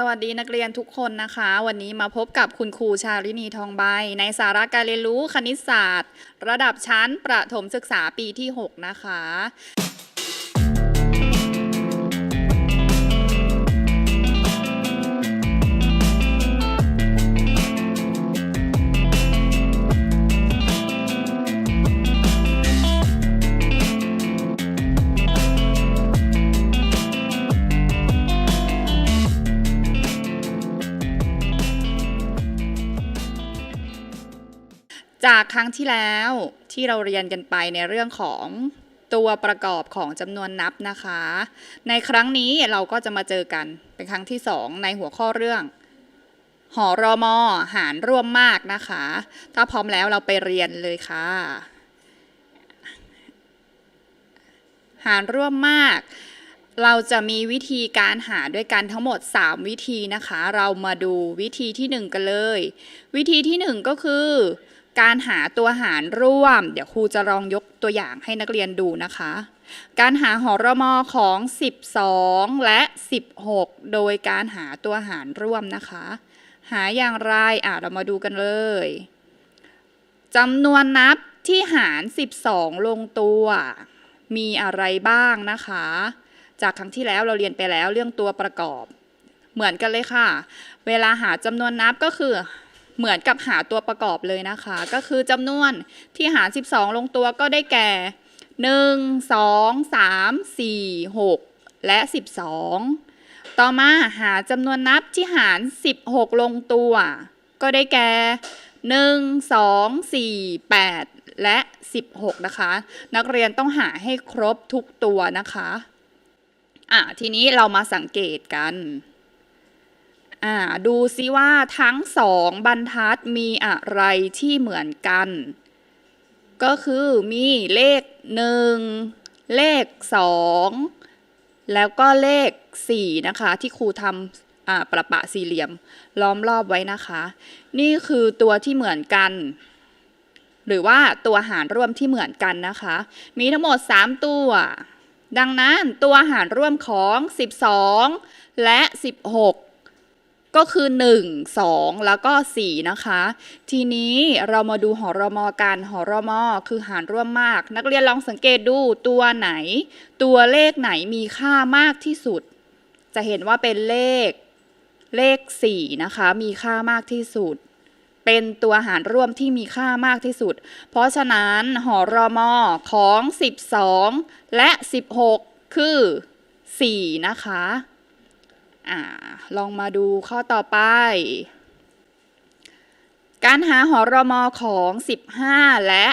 สวัสดีนักเรียนทุกคนนะคะ วันนี้มาพบกับคุณครูชาลินีทองใบ ในสาระการเรียนรู้คณิตศาสตร์ ระดับชั้นประถมศึกษาปีที่ 6 นะคะ รั้งที่แล้วที่เราเรียนกันไปในเรื่องของตัวประกอบของจำนวนนับนะคะ ในครั้งนี้เราก็จะมาเจอกันเป็นครั้งที่สองในหัวข้อเรื่อง หอรอมอหารร่วมมากนะคะ ถ้าพร้อมแล้วเราไปเรียนเลยค่ะ หารร่วมมาก เราจะมีวิธีการหาด้วยกันทั้งหมด 3 วิธีนะคะ เรามาดูวิธีที่ 1 กันเลย วิธีที่ 1 ก็คือ การหาตัวหารร่วม เดี๋ยวครูจะลองยกตัวอย่างให้นักเรียนดูนะคะ การหาหอรมอของ 12 และ 16 โดยการหาตัวหารร่วมนะคะ หาอย่างไรอะเรามาดูกันเลยจำนวนนับที่หาร 12 ลงตัว มีอะไรบ้างนะคะ จากครั้งที่แล้วเราเรียนไปแล้วเรื่องตัวประกอบ เหมือนกันเลยค่ะ เวลาหาจำนวนนับก็คือ เหมือนกับหาตัวประกอบเลยนะคะ ก็คือจำนวนที่หาร 12 ลงตัวก็ได้แก่ 1 2 3 4 6 และ 12 ต่อมาหาจำนวนนับที่หาร 16 ลงตัว ก็ได้แก่1 2 4 8และ 16 นะคะ นักเรียนต้องหาให้ครบทุกตัวนะคะ อะ ทีนี้เรามาสังเกตกัน อ่าดูซิว่าทั้งสองบรรทัดมีอะไรที่เหมือนกัน ก็คือมีเลขหนึ่งเลขสองแล้วก็เลขสี่นะคะ ที่ครูทำอ่าประปะสี่เหลี่ยมล้อมรอบไว้นะคะ นี่คือตัวที่เหมือนกัน หรือว่าตัวหารร่วมที่เหมือนกันนะคะ มีทั้งหมด 3 ตัว ดังนั้นตัวหารร่วมของ 12 และ 16 ก็คือ 1 2 แล้วก็ 4 นะคะ ทีนี้เรามาดูหอรมอกันหอรมอคือหารร่วมมาก นักเรียนลองสังเกตดูตัวไหน ตัวเลขไหนมีค่ามากที่สุด จะเห็นว่าเป็นเลขเลข 4 นะคะ มีค่ามากที่สุด เป็นตัวหารร่วมที่มีค่ามากที่สุด เพราะฉะนั้นหอรมอของ 12 และ 16 คือ 4 นะคะ อลองมาดูข้อต่อไป การหาหอรมอของ 15 และ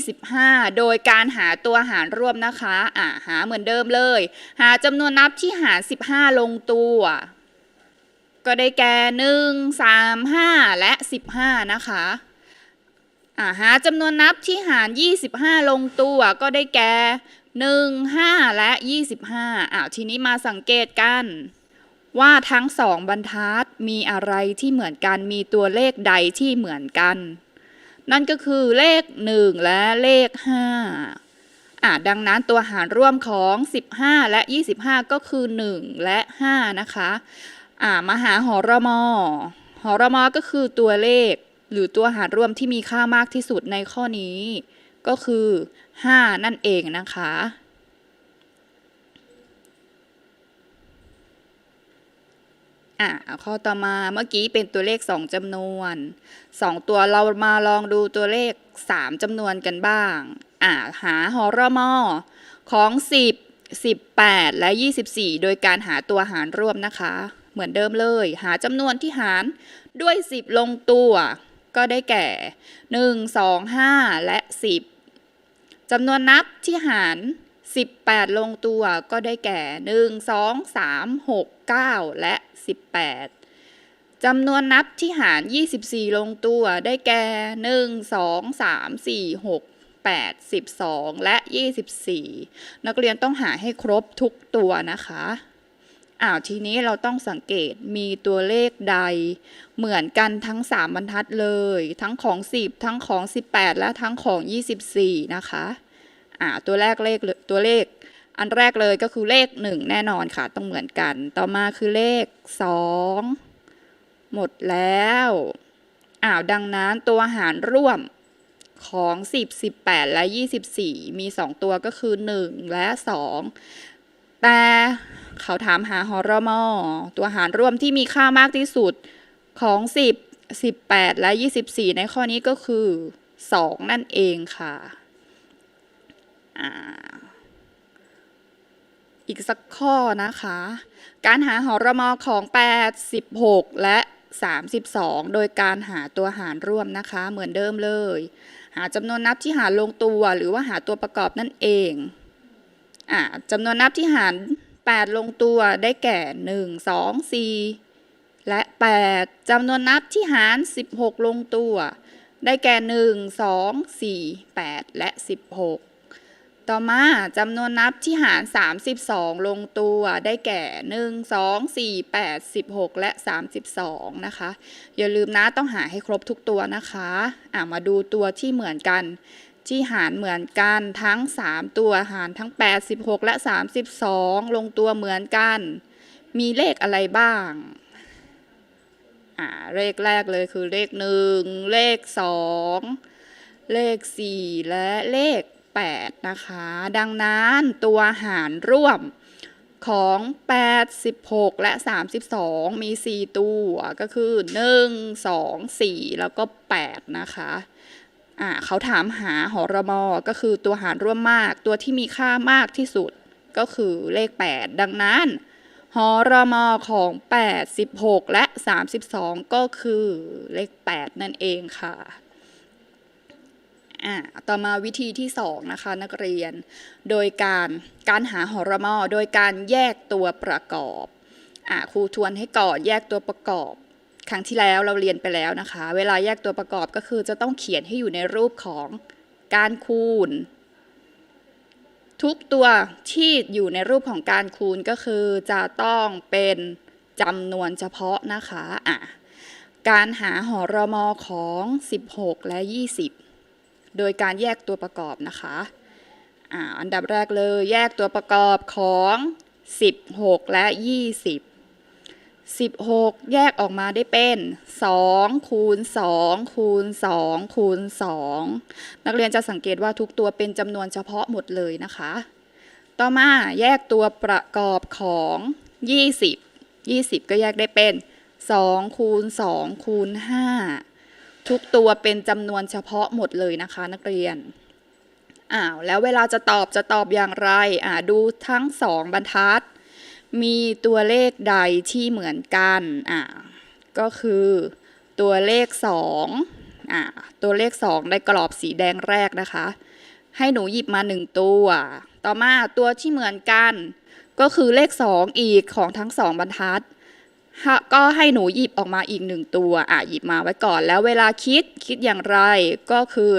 25 โดยการหาตัวหารร่วมนะคะอ่าหาเหมือนเดิมเลย หาจำนวนนับที่หาร 15 ลงตัว ก็ได้แก่ 1 3 5 และ 15 นะคะอ่าหาจำนวนนับที่หาร 25 ลงตัวก็ได้แก่ 1 5 และ 25อ้าวทีนี้มาสังเกตกัน ว่าทั้งสองบรรทัดมีอะไรที่เหมือนกันมีตัวเลขใดที่เหมือนกัน นั่นก็คือเลข 1 และเลข5อ่าดังนั้นตัวหารร่วมของ 15 และ 25 ก็คือ 1 และ 5 นะคะอ่ามาหาหอรมอหอรมอก็คือตัวเลข หรือตัวหารร่วมที่มีค่ามากที่สุดในข้อนี้ ก็คือ 5 นั่นเองนะคะ อะข้อต่อมาเมื่อกี้เป็นตัวเลข 2จำนวน 2 ตัวเรามาลองดูตัวเลข 3จำนวนกันบ้าง อะหาหอรมอของ 10 18 และ 24 โดยการหาตัวหารร่วมนะคะ เหมือนเดิมเลย หาจำนวนที่หารด้วย 10 ลงตัวก็ได้แก่ 1 2 5 และ 10จำนวนนับที่หาร 18 ลงตัวก็ได้แก่ 1 2 3 6 9 และ 18จำนวนนับที่หาร 24 ลงตัวได้แก่ 1 2 3 4 6 8 12 และ 24 นักเรียนต้องหาให้ครบทุกตัวนะคะอ้าวทีนี้เราต้องสังเกตมีตัวเลขใด เหมือนกันทั้ง 3 บรรทัดเลย ทั้งของ 10 ทั้งของ 18 และทั้งของ 24 นะคะ อ่าตัวแรกเลขตัวเลข อันแรกเลยก็คือเลขหนึ่งแน่นอนค่ะ ต้องเหมือนกัน ต่อมาคือเลขสองหมดแล้วอ้าวดังนั้นตัวหารร่วมของ 10 18 และ 24 มี 2 ตัวก็คือ 1 และ 2 แต่เขาถามหาหอรมอตัวหารร่วมที่มีค่ามากที่สุดของ 10 18 และ 24 ในข้อนี้ก็คือ 2 นั่นเองค่ะ อีกสักข้อนะคะ การหาหอรมอของ 8 16 และ 32 โดยการหาตัวหารร่วมนะคะ เหมือนเดิมเลย หาจำนวนนับที่หารลงตัวหรือว่าหาตัวประกอบนั่นเองอ่าจำนวนนับที่หาร 8 ลงตัวได้แก่ 1 2 4 และ 8จำนวนนับที่หาร 16 ลงตัว ได้แก่ 1 2 4 8 และ 16 ต่อมาจำนวนนับที่หาร 32 ลงตัวได้แก่ 1 2 4 8 16 และ 32 นะคะ อย่าลืมนะต้องหาให้ครบทุกตัวนะคะอะมาดูตัวที่เหมือนกัน ที่หารเหมือนกันทั้ง 3 ตัวหารทั้ง 8 16 และ 32 ลงตัวเหมือนกัน มีเลขอะไรบ้างอ่าเลขแรกเลยคือเลข 1 เลข 2 เลข 4 และเลข 8 นะคะ ดังนั้นตัวหารร่วมของ8 16และ 32 มี 4 ตัวก็คือ 1 2 4 แล้วก็ 8 นะคะอ่าเขาถามหาหอรมอก็คือตัวหารร่วมมาก ตัวที่มีค่ามากที่สุดก็คือเลข 8 ดังนั้นหอรมอของ8 16และ 32 ก็คือเลข 8 นั่นเองค่ะ อ่าต่อมาวิธีที่2นะคะนักเรียน โดยการการหาหอรมอโดยการแยกตัวประกอบอ่าครูทวนให้ก่อนแยกตัวประกอบ ครั้งที่แล้วเราเรียนไปแล้วนะคะ เวลาแยกตัวประกอบก็คือจะต้องเขียนให้อยู่ในรูปของการคูณ ทุกตัวที่อยู่ในรูปของการคูณก็คือจะต้องเป็นจำนวนเฉพาะนะคะอะการหาหอรมอของ 16 และ 20 โดยการแยกตัวประกอบนะคะอันดับแรกเลยแยกตัวประกอบของ 16 และ 20 16 แยกออกมาได้เป็น2คูณ2คูณ2คูณ2นักเรียนจะสังเกตว่าทุกตัวเป็นจำนวนเฉพาะหมดเลยนะคะ ต่อมาแยกตัวประกอบของ 20 20 ก็แยกได้เป็น2คูณ2คูณ5 ทุกตัวเป็นจำนวนเฉพาะหมดเลยนะคะนักเรียนอ้าวแล้วเวลาจะตอบจะตอบอย่างไรอ่าดูทั้งสองบรรทัด มีตัวเลขใดที่เหมือนกันอ่าก็คือตัวเลข2อ่าตัวเลข 2 ในกรอบสีแดงแรกนะคะ ให้หนูหยิบมา 1 ตัว ต่อมาตัวที่เหมือนกัน ก็คือเลข 2 อีกของทั้ง 2 บรรทัด ก็ให้หนูหยิบออกมาอีกหนึ่งตัวอะหยิบมาไว้ก่อน แล้วเวลาคิดคิดอย่างไรก็คือ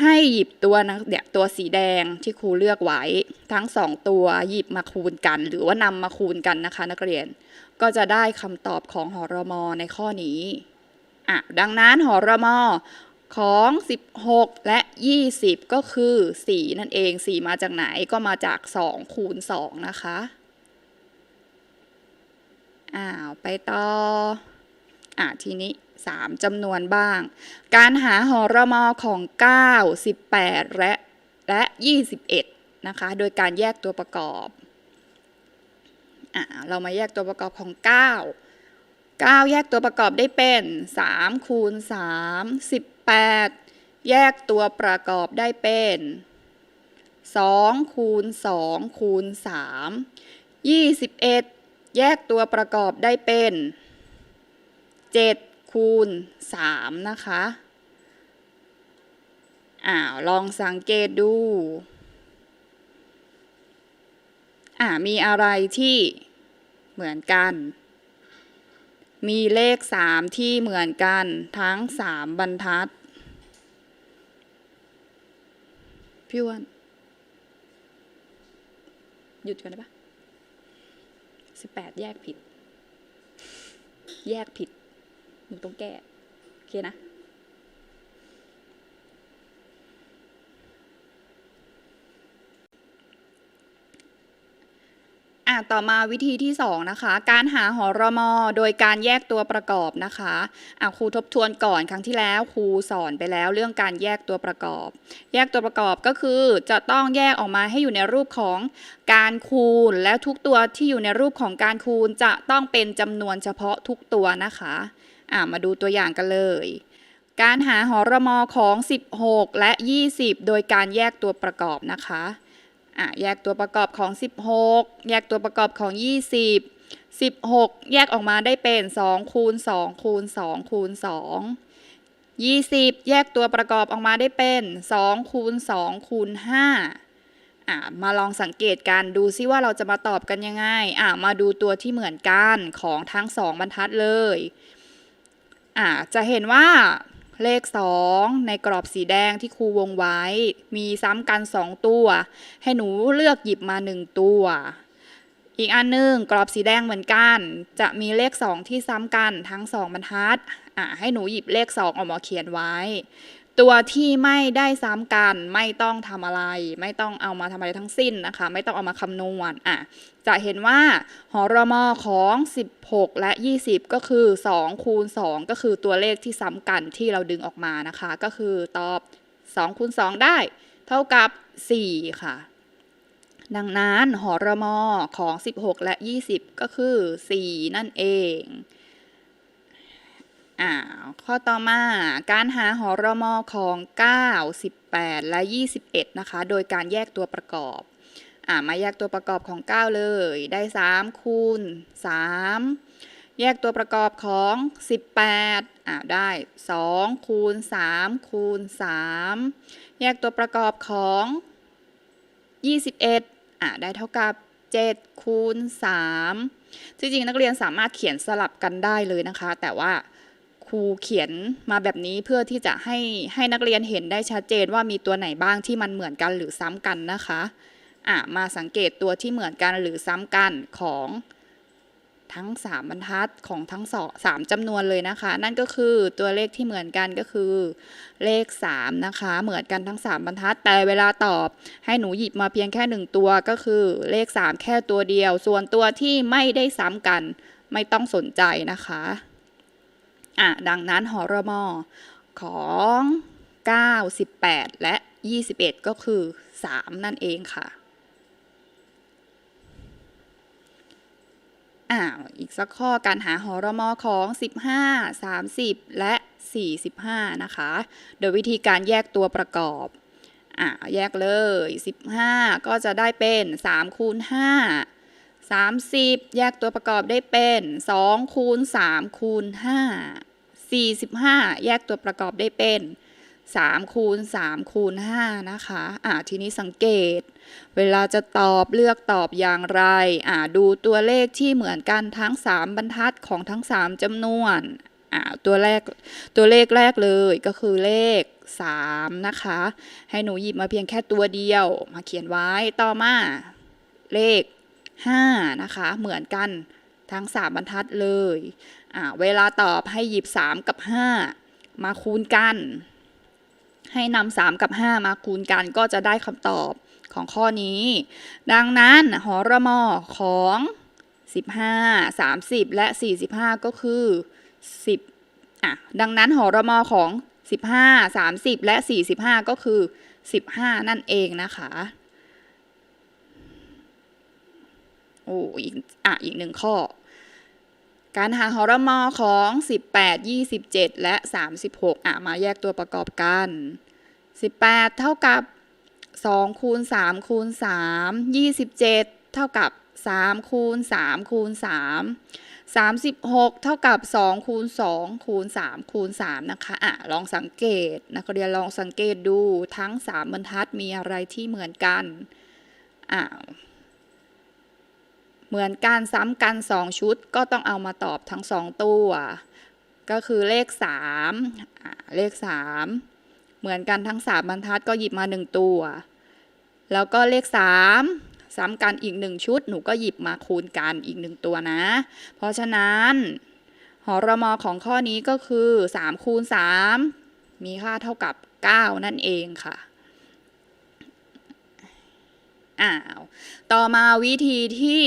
ให้หยิบตัวนะเนี่ยตัวสีแดงที่ครูเลือกไว้ทั้งสองตัวหยิบมาคูณกัน หรือว่านำมาคูณกันนะคะ นักเรียนก็จะได้คำตอบของหอรมอในข้อนี้อะดังนั้นหอรมอของ 16 และ 20 ก็คือ 4 นั่นเอง 4 มาจากไหนก็มาจาก 2 คูณ 2 นะคะ อ้าวไปต่ออะทีนี้ 3จำนวนบ้าง การหาหอรมอของ 9 18 และและ 21 นะคะ โดยการแยกตัวประกอบอะเรามาแยกตัวประกอบของ 9 9 แยกตัวประกอบได้เป็น3คูณ3 18 แยกตัวประกอบได้เป็น2คูณ2คูณ3 21 แยกตัวประกอบได้เป็น 7 คูณ 3 นะคะอ้าวลองสังเกตดูอ่ามีอะไรที่เหมือนกัน มีเลข 3 ที่เหมือนกันทั้ง 3 บรรทัด พี่อ้วนหยุดกันได้ปะ สิบแปดแยกผิด แยกผิดหนูต้องแก้ โอเคนะ อะต่อมาวิธีที่ 2 นะคะ การหาหอรมอโดยการแยกตัวประกอบนะคะอะครูทบทวนก่อนครั้งที่แล้วครูสอนไปแล้วเรื่องการแยกตัวประกอบ แยกตัวประกอบก็คือจะต้องแยกออกมาให้อยู่ในรูปของการคูณ แล้วทุกตัวที่อยู่ในรูปของการคูณจะต้องเป็นจำนวนเฉพาะทุกตัวนะคะอะมาดูตัวอย่างกันเลยการหาหอรมอของ 16 และ 20 โดยการแยกตัวประกอบนะคะ อะแยกตัวประกอบของ 16 แยกตัวประกอบของ 20 16 แยกออกมาได้เป็น 2 คูณ 2 คูณ 2 คูณ 2 20 แยกตัวประกอบออกมาได้เป็น 2 คูณ 2 คูณ 5 อะมาลองสังเกตกันดูซิว่าเราจะมาตอบกันยังไง อะมาดูตัวที่เหมือนกันของทั้งสองบรรทัดเลย อ่าจะเห็นว่า เลข 2 ในกรอบสีแดงที่ครูวงไว้ มีซ้ำกัน 2 ตัว ให้หนูเลือกหยิบมา 1 ตัว อีกอันหนึงกรอบสีแดงเหมือนกัน จะมีเลข 2 ที่ซ้ำกันทั้ง 2 บรรทัดอะให้หนูหยิบเลข 2 ออกมาเขียนไว้ ตัวที่ไม่ได้ซ้ำกันไม่ต้องทำอะไร ไม่ต้องเอามาทำอะไรทั้งสิ้นนะคะ ไม่ต้องเอามาคำนวณอะจะเห็นว่าหอรมอของ 16 และ 20 ก็คือ 2 คูณ 2 ก็คือตัวเลขที่ซ้ำกันที่เราดึงออกมานะคะ ก็คือตอบ 2 คูณ 2 ได้ เท่ากับ 4 ค่ะ ดังนั้นหอรมอของ 16 และ 20 ก็คือ 4 นั่นเอง อ่าข้อต่อมาการหาหอรมอของ 9 18 และ 21 นะคะ โดยการแยกตัวประกอบอ่ามาแยกตัวประกอบของ 9 เลย ได้ 3 คูณ 3 แยกตัวประกอบของ 18อ่าได้ 2 คูณ 3 คูณ 3 แยกตัวประกอบของ 21อ่าได้เท่ากับ 7 คูณ 3 จริงๆ นักเรียนสามารถเขียนสลับกันได้เลยนะคะ แต่ว่า ครูเขียนมาแบบนี้เพื่อที่จะให้ให้นักเรียนเห็นได้ชัดเจนว่ามีตัวไหนบ้างที่มันเหมือนกันหรือซ้ำกันนะคะอะมาสังเกตตัวที่เหมือนกันหรือซ้ำกันของทั้ง 3 บรรทัดของทั้งสองสามจำนวนเลยนะคะ นั่นก็คือตัวเลขที่เหมือนกันก็คือเลข 3 นะคะ เหมือนกันทั้ง 3 บรรทัด แต่เวลาตอบให้หนูหยิบมาเพียงแค่ 1 ตัวก็คือเลข 3 แค่ตัวเดียว ส่วนตัวที่ไม่ได้ซ้ำกันไม่ต้องสนใจนะคะ อะดังนั้นหอรมอของ9 18และ 21 ก็คือ 3 นั่นเองค่ะอ่าอีกสักข้อการหาหอรมอของ 15 30 และ 45 นะคะ โดยวิธีการแยกตัวประกอบอ่าแยกเลย 15 ก็จะได้เป็น3คูณ5 30 แยกตัวประกอบได้เป็น2คูณ3คูณ5 45 แยกตัวประกอบได้เป็น3คูณ3คูณ5นะคะอ่าทีนี้สังเกต เวลาจะตอบเลือกตอบอย่างไรอ่าดูตัวเลขที่เหมือนกันทั้ง 3 บรรทัดของทั้ง 3จำนวนอ่าตัวแรกตัวเลขแรกเลยก็คือเลข 3 นะคะ ให้หนูหยิบมาเพียงแค่ตัวเดียวมาเขียนไว้ต่อมาเลข 5 นะคะ เหมือนกันทั้ง 3 บรรทัดเลยเวลาตอบให้หยิบ 3 กับ 5 มาคูณกัน ให้นำ3กับ 5 มาคูณกันก็จะได้คำตอบของข้อนี้ ดังนั้นหอระมอของ 15 30 และ 45 ก็คือ 10อะดังนั้นหอระมอของ 15 30 และ 45 ก็คือ 15 นั่นเองนะคะ โอ้อีกอะอีกหนึ่งข้อ การหาหอรมอของ 18 27 และ 36 อะ มาแยกตัวประกอบกัน 18 เท่ากับ 2 คูณ 3 คูณ 3 27 เท่ากับ 3 คูณ 3 คูณ 3 36 เท่ากับ 2 คูณ 2 คูณ 3 คูณ 3 นะคะอะลองสังเกต นักเรียนลองสังเกตดูทั้ง 3 บรรทัดมีอะไรที่เหมือนกันอะ เหมือนกันซ้ำกัน 2 ชุดก็ต้องเอามาตอบทั้ง 2 ตัว ก็คือเลข3เลข 3 เหมือนกันทั้ง 3 บรรทัดก็หยิบมา 1 ตัว แล้วก็เลข 3ซ้ำกันอีก 1 ชุด หนูก็หยิบมาคูณกันอีก 1 ตัวนะ เพราะฉะนั้นหอรมอของข้อนี้ก็คือ3คูณ3มีค่าเท่ากับ 9 นั่นเองค่ะ อ้าว ต่อมาวิธีที่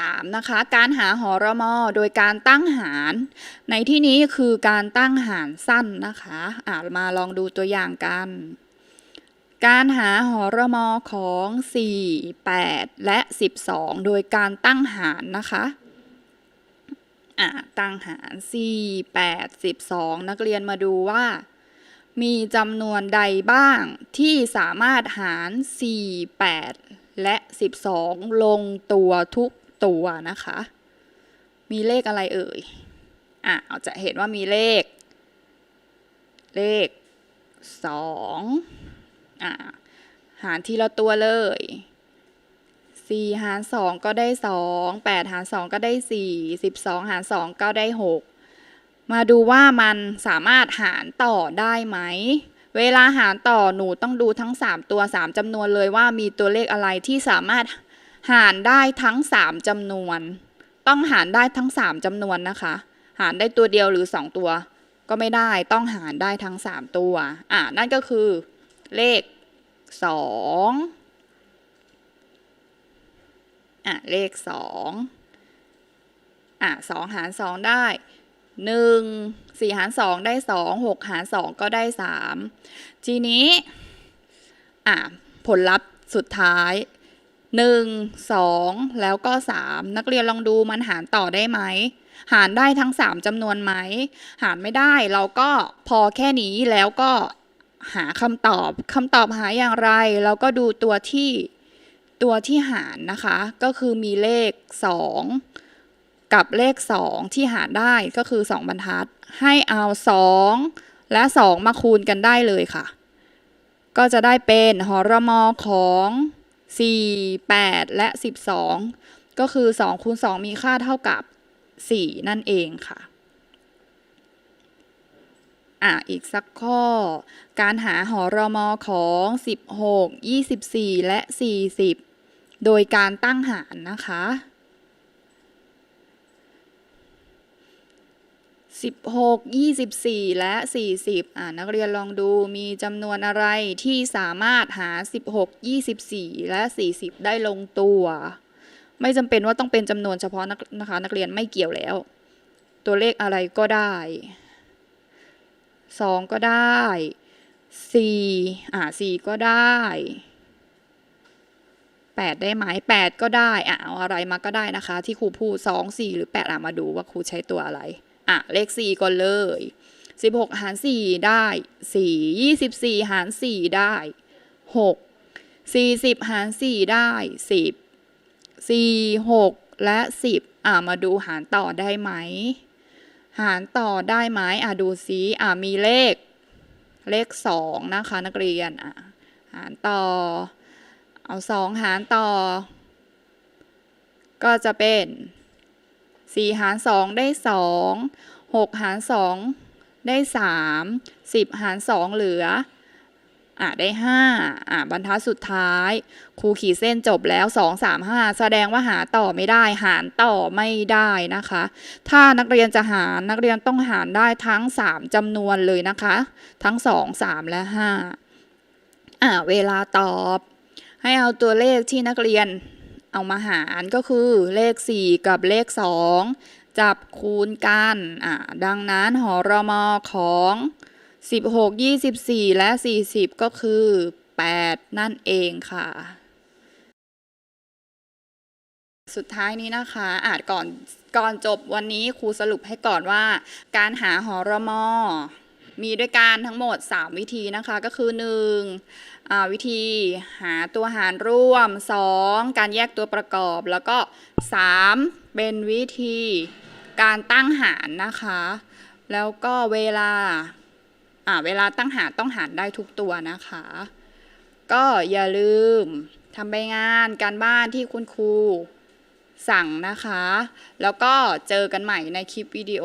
3 นะคะการหาหอรมอโดยการตั้งหาร ในที่นี้คือการตั้งหารสั้นนะคะอ่ามาลองดูตัวอย่างกัน การหาหอรมอของ 4 8 และ 12 โดยการตั้งหารนะคะอ่าตั้งหาร 4 8 12 นักเรียนมาดูว่า มีจำนวนใดบ้างที่สามารถหาร 4 8และ 12 ลงตัวทุก ตัวนะคะ มีเลขอะไรเอ่ย อะเราจะเห็นว่ามีเลข เลข2อะหารทีละตัวเลย4หาร2ก็ได้2 8หาร2ก็ได้4 12หาร2ก็ได้6มาดูว่ามันสามารถหารต่อได้ไหม เวลาหารต่อหนูต้องดูทั้ง 3 ตัว 3จำนวนเลยว่ามีตัวเลขอะไรที่สามารถ หารได้ทั้ง 3จำนวน ต้องหารได้ทั้ง 3จำนวนนะคะ หารได้ตัวเดียวหรือ 2 ตัว ก็ไม่ได้ต้องหารได้ทั้ง 3 ตัว อะนั่นก็คือ เลข 2 อะเลข 2 อะ2หาร 2 ได้หนึ่งสี่หารสองได้สองหกหารสองก็ได้สามทีนี้ อะผลลัพธ์สุดท้าย หนึ่งสองแล้วก็สามนักเรียนลองดูมันหารต่อได้ไหม หารได้ทั้งสามจำนวนไหม หารไม่ได้เราก็พอแค่นี้แล้วก็หาคำตอบคำตอบหาอย่างไร เราก็ดูตัวที่ตัวที่หารนะคะ ก็คือมีเลขสองกับเลข 2 ที่หารได้ก็คือ 2 บรรทัด ให้เอา 2 และ 2 มาคูณกันได้เลยค่ะ ก็จะได้เป็นหอรมอของ 4 8 และ 12 ก็คือ 2คูณ2มีค่าเท่ากับ 4 นั่นเองค่ะ อะ อีกสักข้อ การหาหอรมอของ 16 24 และ 40 โดยการตั้งหารนะคะ 16 24 และ 40 อ่านักเรียนลองดูมีจำนวนอะไรที่สามารถหา 16 24 และ 40 ได้ลงตัว ไม่จำเป็นว่าต้องเป็นจำนวนเฉพาะนะคะนักเรียนไม่เกี่ยวแล้ว ตัวเลขอะไรก็ได้ 2 ก็ได้4อ่า4ก็ได้ 8 ได้ไหม8 ก็ได้อะเอาอะไรมาก็ได้นะคะ ที่ครูพูด2 4 หรือ 8อะมาดูว่าครูใช้ตัวอะไร อะเลข 4 ก่อนเลย 16 หาร 4 ได้ 4 24 หาร 4 ได้ 6 40 หาร 4 ได้ 10 4 6 และ 10 อะมาดูหารต่อได้ไหม หารต่อได้ไหมอะดูซิอะมีเลขเลข 2 นะคะนักเรียนอะหารต่อ เอา 2 หารต่อ ก็จะเป็น สี่หารสองได้สองหกหารสองได้สามสิบหารสองเหลืออะได้ห้าอะบรรทัดสุดท้าย ครูขีดเส้นจบแล้วสองสามห้าแสดงว่าหาต่อไม่ได้ หารต่อไม่ได้นะคะ ถ้านักเรียนจะหารนักเรียนต้องหารได้ทั้งสามจำนวนเลยนะคะ ทั้งสองสามและห้าอะเวลาตอบ ให้เอาตัวเลขที่นักเรียน เอามาหารก็คือเลข 4 กับเลข 2 จับคูณกันอ่าดังนั้นหอรมอของ 16 24 และ 40 ก็คือ 8 นั่นเองค่ะ สุดท้ายนี้นะคะอาจก่อนก่อนจบวันนี้ครูสรุปให้ก่อนว่า การหาหอรมอมีด้วยการทั้งหมด 3 วิธีนะคะก็คือ 1. วิธีหาตัวหารร่วม 2. การแยกตัวประกอบ แล้วก็ 3. เป็นวิธีการตั้งหารนะคะ แล้วก็เวลาเวลาตั้งหารต้องหารได้ทุกตัวนะคะ ก็อย่าลืมทำใบงานการบ้านที่คุณครู สั่งนะคะ แล้วก็เจอกันใหม่ในคลิปวิดีโอ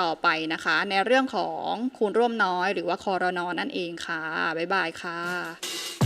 ต่อไปนะคะ ในเรื่องของคูณร่วมน้อยหรือว่าคอรนอนั่นเองค่ะ บ๊ายบายค่ะ